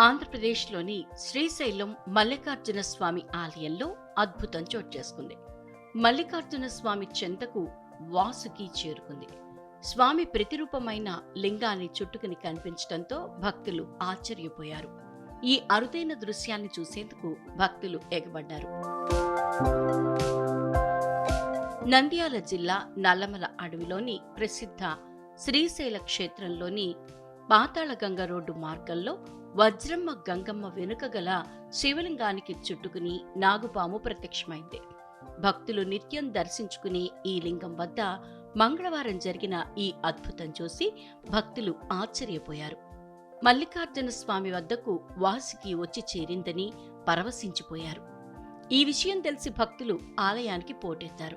ఆంధ్రప్రదేశ్లోని శ్రీశైలం మల్లికార్జున స్వామి ఆలయంలో అద్భుతం చోటు చేసుకుంది. మల్లికార్జున స్వామి చెంతకు వాసుకి చేరుకుంది. స్వామి ప్రతిరూపమైన లింగాన్ని చుట్టుకుని కనిపించడంతో భక్తులు ఆశ్చర్యపోయారు. ఈ అరుదైన దృశ్యాన్ని చూసేందుకు భక్తులు ఎగబడ్డారు. నంద్యాల జిల్లా నల్లమల అడవిలోని ప్రసిద్ధ శ్రీశైల క్షేత్రంలోని పాతాళగంగ రోడ్డు మార్గంలో వజ్రమ్మ గంగమ్మ వెనుక గల శివలింగానికి చుట్టుకుని నాగుపాము ప్రత్యక్షమైంది. భక్తులు నిత్యం దర్శించుకునే ఈ లింగం వద్ద మంగళవారం జరిగిన ఈ అద్భుతం చూసి భక్తులు ఆశ్చర్యపోయారు. మల్లికార్జున స్వామి వద్దకు వాసుకి వచ్చి చేరిందని పరవశించిపోయారు. ఈ విషయం తెలిసి భక్తులు ఆలయానికి పోటెత్తారు.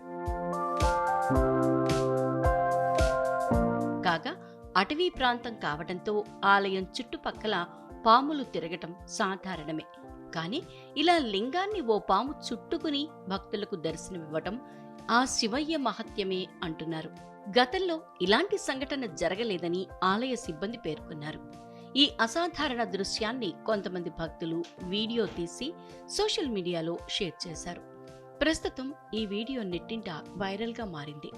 అటవీ ప్రాంతం కావడంతో ఆలయం చుట్టుపక్కల పాములు తిరగటం సాధారణమే. కానీ ఇలా లింగాన్ని ఓ పాము చుట్టుకుని భక్తులకు దర్శనమివ్వటం ఆ శివయ్య మహత్యమే అంటున్నారు. గతంలో ఇలాంటి సంఘటన జరగలేదని ఆలయ సిబ్బంది పేర్కొన్నారు. ఈ అసాధారణ దృశ్యాన్ని కొంతమంది భక్తులు వీడియో తీసి సోషల్ మీడియాలో షేర్ చేశారు. ప్రస్తుతం ఈ వీడియో నెట్టింట వైరల్గా మారింది.